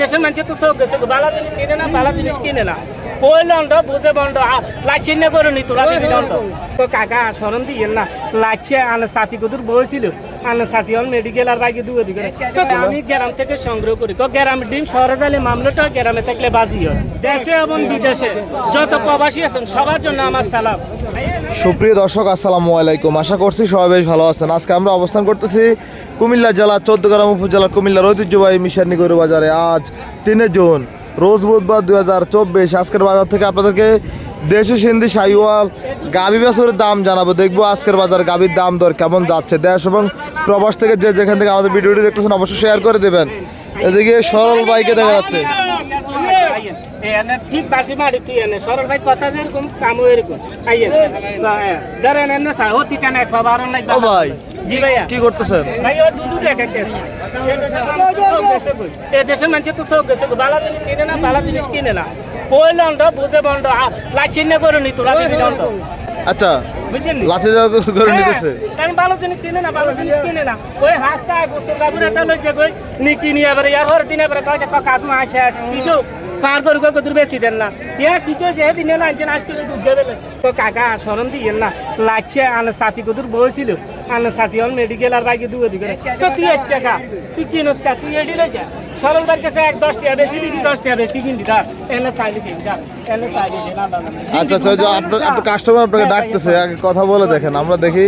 দেশের মানুষ তো সব গেছে বালা জিনিস কিনে না বালা জিনিস কিনে না। ওই লন্ড বুঝে বন্ড না করে নি তোরা দিবি তো কাকা সরম দিয়ে না লাইছে আনে চাচি কুতুর বইছিল। আনে চাচি হল মেডিকেল আর বাইকে দুয়ে দিকে তো আমি গ্রাম থেকে সংগ্রহ করি। তো গ্রাম ডিম শহরে যালে মামলাটা গ্রামে থাকলে বাজি হয়। দেশে এবং বিদেশে যত প্রবাসী আছেন সবার জন্য আমার সালাম। সুপ্রিয় দর্শক আসসালামু আলাইকুম। আশা করছি সবাই বেশ ভালো আছেন। আজকে আমরা অবস্থান করতেছি কুমিল্লা জেলা চোদ্দগ্রাম উপজেলার কুমিল্লার ঐতিহ্যবাহী মিশানি গরু বাজারে আজ তিনে জুন। রোজ বুধবার দুই হাজার চব্বিশ। আজকের বাজার থেকে আপনাদেরকে দেশি সিন্ধি সাইওয়াল গাভী বেসরের দাম জানাব। দেখব আজকের বাজার গাভীর দাম দর কেমন যাচ্ছে দেশ এবং প্রবাস থেকে যে যেখান থেকে আমাদের ভিডিওটি দেখতেছেন অবশ্যই শেয়ার করে দেবেন। এদিকে সরল বাইকে দেখা যাচ্ছে। ভাই। জি ভাইয়া। কি করতেছেন? ভাই ও দুধু দেখাইতেছে এ দেশের মানুষ তো সব গেছে বালা জিনিস কিনে না বালা জিনিস কিনে না। ওই লন্ড? বুঝে বন্ড। লাইছেন করে নি তোরা আচ্ছা। বুঝছেন লাঠি যাওয়া করে নিতেছে। কারণ ভালো জিনিস কিনে না ভালো জিনিস কিনে না। ওই হাসতা গোসল কাকুর একটা লইছে কই নিকি নিয়ে এবারে ইয়ার হর দিনে এবারে কয়টা কাকু আসে আসে কিন্তু পার করে কই কদুর বেশি দেন না? ইয়া কি তো যে দিনে না আনছেন আজকে দুধ দেবে তো কাকা শরণ দিয়েন না। লাচ্ছে আনে চাচি কদুর বইছিল। আনে চাচি হল মেডিকেল আর বাইকে দুয়ে দিকে তো তুই হচ্ছে কা তুই কিনস কা? তুই এডি লইছা? সরল কাছে এক দশ টাকা বেশি দিবি দশ টাকা বেশি কিনবি এনে চাইলি কিনবি না আচ্ছা আচ্ছা যে আপনার আপনার কাস্টমার আপনাকে ডাকতেছে আগে কথা বলে দেখেন। আমরা দেখি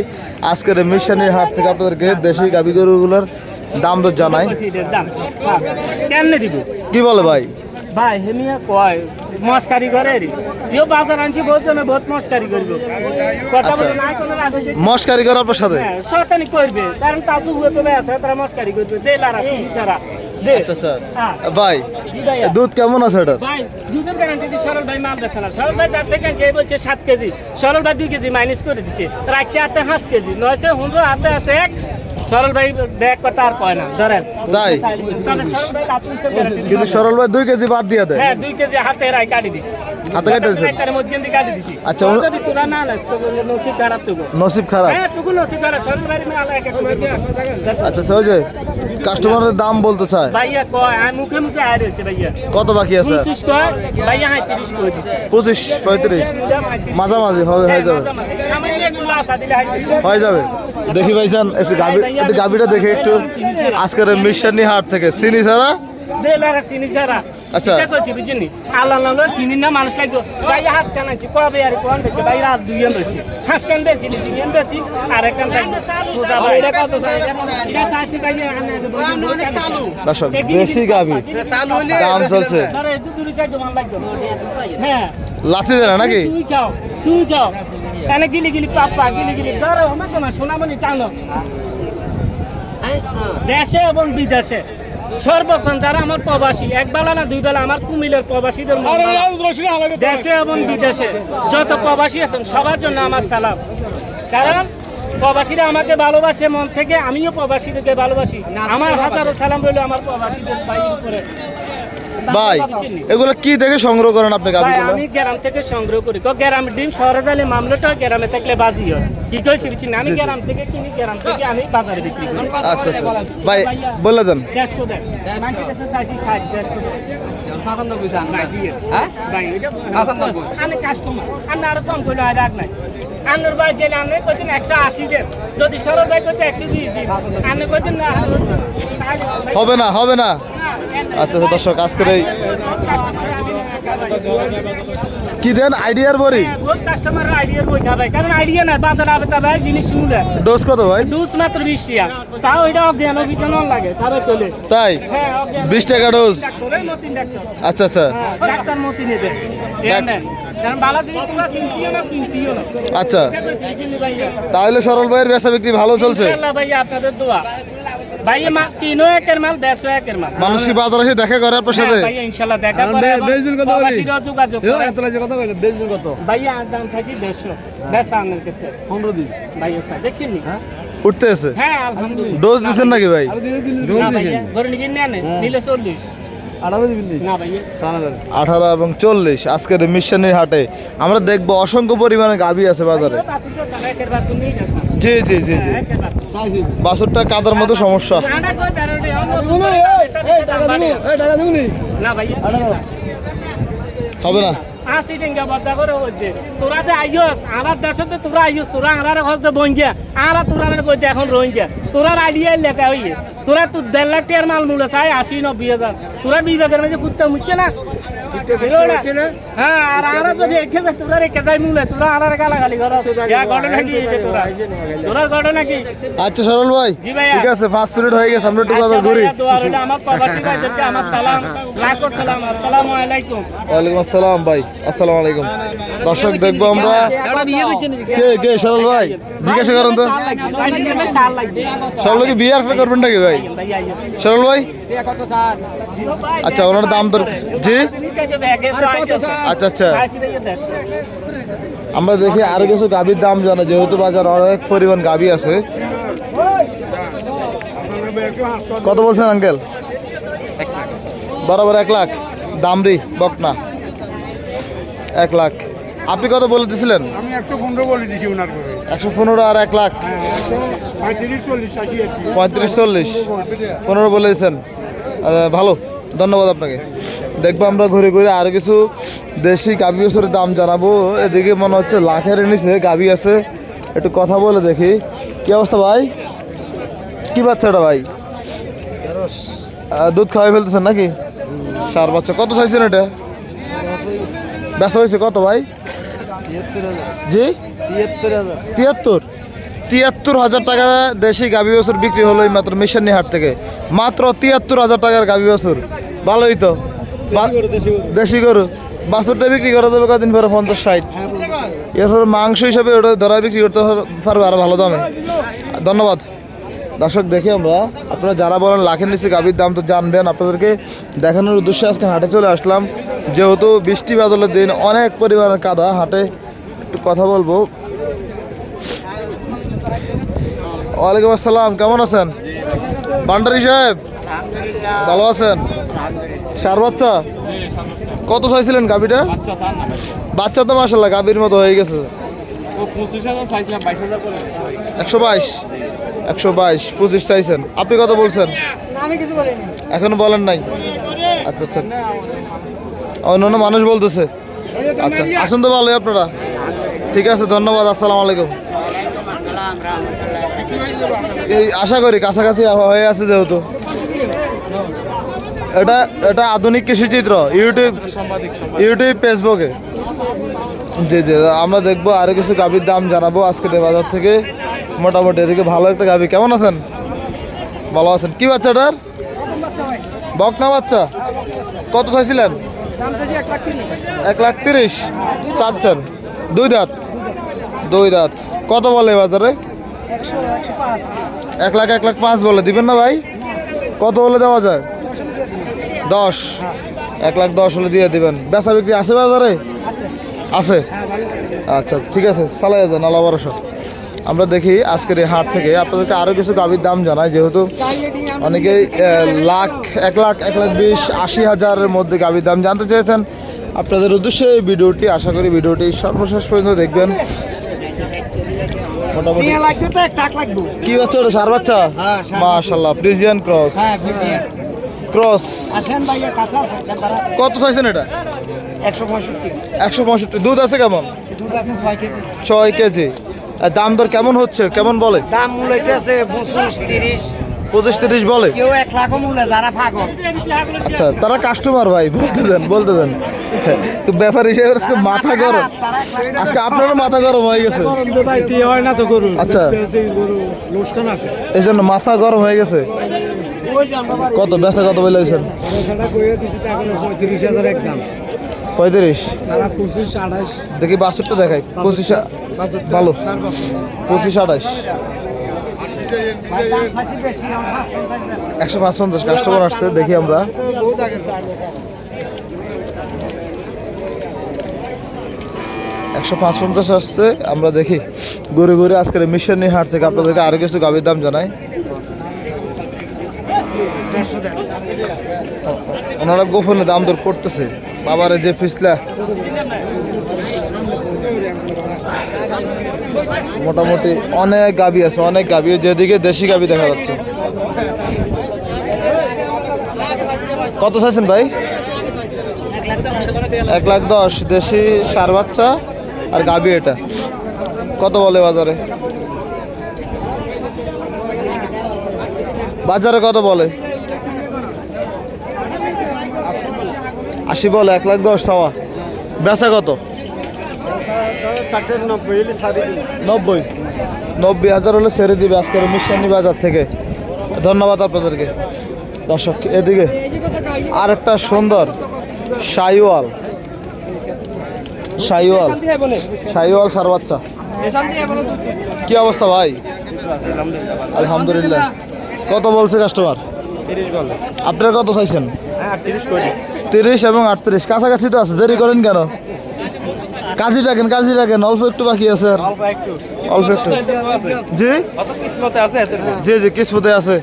আজকের মিশনের হাট থেকে আপনাদেরকে দেশি গাবি গরুগুলোর দাম দর জানাই। দিব? কি বলে ভাই? ভাই হেমিয়া কয় মস্কারি করে ইও বাজার আনছি বহুত জনে বহুত মস্কারি করবে। কথা বলে না কোনো রাখে যে মশ কারিগর আপনার সাথে? হ্যাঁ করবে কারণ তাও তো হুয়ে তোলে আছে তারা মস্কারি করবে দে সারা দে আচ্ছা আচ্ছা। হ্যাঁ। ভাই দুধ কেমন আছে এটা ভাই দুধের গ্যারান্টি দিয়ে সরল ভাই মাল বেছে না। সরল ভাই যার থেকে যে বলছে সাত কেজি সরল ভাই দুই কেজি মাইনাস করে দিছে। রাখছে হাতে পাঁচ কেজি নয়শো হুন্ড্রো হাতে আছে এক সরল ভাই ব্যাগ কথা আর কয় না ধরেন তাই? সরল ভাই কিন্তু সরল ভাই দুই কেজি বাদ দিয়ে দেয়। হ্যাঁ দুই কেজি হাতে রাই কাটি দিছি। হাতে কেটে দিছেন? একটার মধ্যে দিয়ে কাটি দিছি। আচ্ছা, যদি তোরা না নাস তো নসিব খারাপ তো নসিব খারাপ। হ্যাঁ নসিব খারাপ। সরল ভাই আচ্ছা আচ্ছা ওই কাস্টমারের দাম বলতে চায়। ভাইয়া কয় আমি মুখে মুখে ভাইয়া। কত বাকি আছে? পঁচিশ কয় ভাইয়া দিছে। পঁয়ত্রিশ। মাঝামাঝি হবে হয়ে যাবে। একটু দিলে হয়ে যাবে। দেখি ভাইজান একটু গাবি একটু গাবিটা দেখে একটু আজকের মিশানি হাট থেকে। চিনি ছাড়া? দে লাগা চিনি ছাড়া। আচ্ছা। দেশি গাবি দাম চলছে। লাগবে। হ্যাঁ। লাথি দেয় না নাকি চুই খাও চুই খাও। গিলি গিলি পাপা গিলি গিলি। ধরো আমাকে না সোনামণি টানো। দেশে এবং বিদেশে। সর্বক্ষণ যারা আমার প্রবাসী এক বেলা না দুই বেলা আমার কুমিলের প্রবাসীদের দেশে এবং বিদেশে যত প্রবাসী আছেন সবার জন্য আমার সালাম। কারণ প্রবাসীরা আমাকে ভালোবাসে মন থেকে আমিও প্রবাসীদেরকে ভালোবাসি। আমার হাজারো সালাম রইল আমার প্রবাসীদের বাইরের উপরে। ভাই এগুলো কি দেখে সংগ্রহ করেন আপনি ভাই, গাবিগুলো আমি গ্রাম থেকে সংগ্রহ করি। কো গ্রাম ডিম শহরে যালে মামলাটা গ্রামে থাকলে বাজি হয়। কি কইছি বুঝছি না? আমি গ্রাম থেকে কিনি গ্রাম থেকে আমি বাজারে বিক্রি করি। আচ্ছা আচ্ছা ভাই বলে দেন। দেড়শো দেন। মানুষের কাছে চাইছি ষাট দেড়শো দেন। ভাই দিয়ে। ভাই ওইটা আমি কাস্টমার আমি আরও কম করলে আর রাখ নাই। আন্নার ভাই জেলে আনে কইতেন একশো আশি দেন। যদি সরল ভাই কইতে একশো বিশ দিন। আনে কইতেন না হবে না হবে না। আচ্ছা আচ্ছা দর্শক আজকের এই কি দেন? আইডিয়ার বড়ি? বহুত কাস্টমার আইডিয়ার বই খাবাই কারণ আইডিয়া নাই বাজার আবে তা ভাই জিনিস শুনলে ডোজ কত ভাই? ডুস মাত্র বিশ টাকা। তাও এটা অজ্ঞান বিছানো লাগে তবে চলে। তাই? হ্যাঁ অজ্ঞান। বিশ টাকা ডোজ আচ্ছা আচ্ছা। হ্যাঁ, ডাক্তার মতিনে দেন ডাক- কারণ বালা জিনিস তোমরা চিনতিও না কিনতিও না। আচ্ছা। ভাইয়া। তাহলে সরল ভাইয়ের বেচা বিক্রি ভালো চলছে? আপনাদের দোয়া। ভাইয়া মা কিনো একের মাল দেড়শো একের মাল। মানুষ কি বাজার এসে দেখা করে আপনার সাথে? ইনশাআল্লাহ দেখা করে এবং প্রবাসীরাও যোগাযোগ করে। ভাইয়া আর দাম চাইছি দেড়শো। দেড়শো আপনার কাছে। ভাইয়া স্যার দেখছেন নি? উঠতে আছে? হ্যাঁ আলহামদুলিল্লাহ। ডোজ দিচ্ছেন নাকি ভাই? ধরে নিবেন না নিলে আঠারো এবং চল্লিশ আজকের মিশনের হাটে। আমরা দেখব অসংখ্য পরিমাণে গাভী আছে বাজারে। জি জি জি জি বাছুরটা কাদার মধ্যে সমস্যা হবে না হচ্ছে তোরা যে আমার দেশতে তোরা আইয়স তোরা আনারে হস্তে বঙ্গিয়া আরা তোরা কই এখন রোহিঙ্গা তোরা আইডিয়া তোরা তো দেড় লাখ টাকার মাল মূল্য চাই আশি নব্বই হাজার তোরা বিভাগের মাঝে কুত্তা মুচ্ছে না হ্যাঁ আর আরা যদি একে যায় তোরা রেখে যায় মূল্য তোরা আনারে গালাগালি করো। ইয়া ঘটনা কি এই তোরা? তোরা ঘটনা কি? আচ্ছা সরল ভাই ঠিক আছে পাঁচ মিনিট হয়ে গেছে আমরা একটু বাজার আচ্ছা ঘুরি ভাইয়া, দোয়া রইল। আমার প্রবাসী ভাইদেরকে আমার সালাম লাখো সালাম আসসালামু আলাইকুম। ওয়ালাইকুম আসসালাম ভাই আসসালামু আলাইকুম। দর্শক দেখব আমরা। কে কে সরল ভাই জিজ্ঞাসা করেন তো। সরল কি বিয়ে করবেন নাকি ভাই ভাই, সরল ভাই? আচ্ছা ওনার দাম দর জি? আচ্ছা আচ্ছা। আমরা দেখি আরও কিছু গাভীর দাম জানা যেহেতু বাজার অনেক পরিমাণ গাভী আছে। কত বলছেন আঙ্কেল? বরাবর এক লাখ। দামরি বকনা। এক লাখ। আপনি কত বলে দিছিলেন? আমি একশো পনেরো বলে দিছি ওনার করে। একশো পনেরো আর এক লাখ। পঁয়ত্রিশ চল্লিশ পঁয়ত্রিশ চল্লিশ। পনেরো বলে দিয়েছেন। ভালো ধন্যবাদ আপনাকে। দেখব আমরা ঘুরে ঘুরে আরও কিছু দেশি গাভী বছরের দাম জানাব। এদিকে মনে হচ্ছে লাখের নিচে গাভী আছে। একটু কথা বলে দেখি। কি অবস্থা ভাই? কি বাচ্চাটা ভাই? দুধ খাওয়াই ফেলতেছেন নাকি? সার বাচ্চা। কত চাইছেন এটা? বেচা হয়েছে কত ভাই? জি? তিয়াত্তর? তিয়াত্তর হাজার টাকা দেশি গাভী বছর বিক্রি হলো এই মাত্র মিশানি হাট থেকে। মাত্র তিয়াত্তর হাজার টাকার গাভী বছর। ভালোই তো। দেশি গরু। বাছুরটা বিক্রি করা যাবে কদিন পরে? পঞ্চাশ, ষাট। এরপর মাংস হিসাবে ওটা ধরা বিক্রি করতে পারবে আরও ভালো দামে। ধন্যবাদ। দর্শক, দেখি আমরা। আপনারা যারা বলেন লাখের নিচে গাভীর দাম, তো জানবেন। আপনাদেরকে দেখানোর উদ্দেশ্যে আজকে হাটে চলে আসলাম। যেহেতু বৃষ্টি বাদলের দিন অনেক পরিমাণের কাদা। হাটে একটু কথা বলব। ওয়ালাইকুম আসসালাম কেমন আছেন? ভান্ডারি সাহেব ভালো আছেন? সার বাচ্চা? কত চাইছিলেন গাভীটা? বাচ্চা তো মাসাল্লাহ গাভীর মতো হয়ে গেছে। একশো বাইশ? একশো বাইশ পঁচিশ চাইছেন। আপনি কত বলছেন? এখনও বলেন নাই? আচ্ছা আচ্ছা। অন্যান্য মানুষ বলতেছে। আচ্ছা আসুন তো ভালোই আপনারা। ঠিক আছে ধন্যবাদ আসসালামু আলাইকুম। এই আশা করি কাছাকাছি হয়ে আছে যেহেতু। এটা এটা আধুনিক কৃষিচিত্র ইউটিউব ইউটিউব ফেসবুকে জি জি আমরা দেখব আরও কিছু গাভীর দাম জানাব আজকের এই বাজার থেকে। মোটামুটি এদিকে ভালো একটা গাভী। কেমন আছেন? ভালো আছেন। কি বাচ্চাটার বকনা বাচ্চা। কত চাইছিলেন? এক লাখ তিরিশ। চাচ্ছেন। দুই দাঁত। দুই দাঁত। কত বলে বাজারে? এক লাখ এক লাখ পাঁচ বলে। দিবেন না ভাই? কত হলে দেওয়া যায়? দশ। এক লাখ দশ হলে দিয়ে দিবেন। বেচা বিক্রি আছে বাজারে? আছে। আচ্ছা ঠিক আছে। চালাই যান আল্লাহ ভরসা। আমরা দেখি আজকের এই হাট থেকে আপনাদেরকে আরও কিছু গাভীর দাম জানাই যেহেতু অনেকেই লাখ এক লাখ এক লাখ বিশ আশি হাজারের মধ্যে গাভীর দাম জানতে চেয়েছেন। আপনাদের উদ্দেশ্যে এই ভিডিওটি আশা করি ভিডিওটি সর্বশেষ পর্যন্ত দেখবেন। কি বাচ্চা ওটা? সার বাচ্চা? হ্যাঁ, মাশাল্লাহ ফ্রিজিয়ান ক্রস ক্রস আসেন ভাইয়া কাঁচা আছে কত চাইছেন এটা? একশো পঁয়ষট্টি। দুধ আছে কেমন? ছয় কেজি। আর দাম দর কেমন হচ্ছে? কেমন বলে? দাম আছে পঁচিশ তিরিশ। পঁচিশ তিরিশ বলে? কেউ এক লাখও মূল্য যারা পাগল। আচ্ছা তারা কাস্টমার ভাই বলতে দেন বলতে দেন। তো ব্যাপার হিসেবে আজকে মাথা গরম। আজকে আপনারও মাথা গরম হয়ে গেছে? হয় না তো গরু আচ্ছা। এই জন্য মাথা গরম হয়ে গেছে? কত বেচা কত বলে দিয়েছেন? পঁয়ত্রিশ হাজার একদম পঁয়ত্রিশ? পঁচিশ আঠাশ। দেখি বাসুরটা দেখাই। পঁচিশ ভালো। পঁচিশ আঠাশ। একশো পাঁচ পঞ্চাশ কাস্টমার আসছে, দেখি আমরা। একশো পাঁচ পঞ্চাশ আসছে, আমরা দেখি। ঘুরে ঘুরে আজকের মিশন হাট থেকে আপনাদেরকে আরও কিছু গাভীর দাম জানাই। ওনারা গোপনে দাম দর করতেছে। বাবারে যে পিছলা। মোটামুটি অনেক গাবি আছে, অনেক গাবি যেদিকে দেশি গাবি দেখা যাচ্ছে। কত চাইছেন ভাই? এক লাখ দশ। দেশি সার বাচ্চা আর গাবি এটা। কত বলে বাজারে? বাজারে কত বলে? আশি বলে, এক লাখ দশ চাওয়া। বেচা কত? নব্বই নব্বই? হাজার হলে ছেড়ে দিবে আজকের মিশানি বাজার থেকে। ধন্যবাদ আপনাদেরকে। দর্শক এদিকে আর একটা সুন্দর সাইওয়াল সাইওয়াল সাইওয়াল সার বাচ্চা। কি অবস্থা ভাই? আলহামদুলিল্লাহ। কত বলছে কাস্টমার আপনারা কত চাইছেন? তিরিশ এবং আটত্রিশ। কাছাকাছি তো আছে দেরি করেন কেন? কাজী রাখেন কাজী রাখেন অল্প একটু বাকি আছে আর। অল্প একটু। জি? জি জি কিসমতে আছে।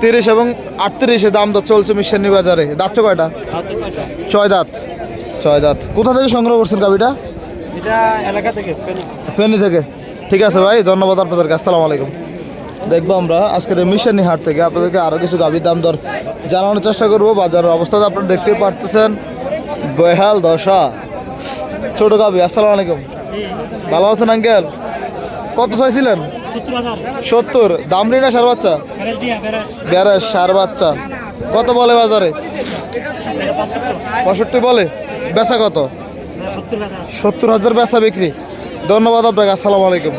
তিরিশ এবং আটত্রিশে দাম তো চলছে মিশানি বাজারে। দাঁত কয়টা? ছয় দাঁত। ছয় দাঁত। কোথা থেকে সংগ্রহ করছেন গাবিটা এটা এলাকা থেকে ফেনি। থেকে। ঠিক আছে ভাই ধন্যবাদ আপনাদেরকে। আসসালামু আলাইকুম। দেখব আমরা আজকের মিশানি হাট থেকে আপনাদেরকে আরও কিছু গাভীর দাম দর জানানোর চেষ্টা করব। বাজারের অবস্থা তো আপনারা দেখতেই পারতেছেন। বেহাল দশা। ছোট কাবি আসসালামু আলাইকুম। ভালো আছেন, আঙ্কেল? কত চাইছিলেন? সত্তর। দাম নেই না সার বাচ্চা? বেড়াস সার বাচ্চা। কত বলে বাজারে? পঁয়ষট্টি বলে। বেচা কত? সত্তর হাজার বেচা বিক্রি। ধন্যবাদ আপনাকে, আসসালামু আলাইকুম।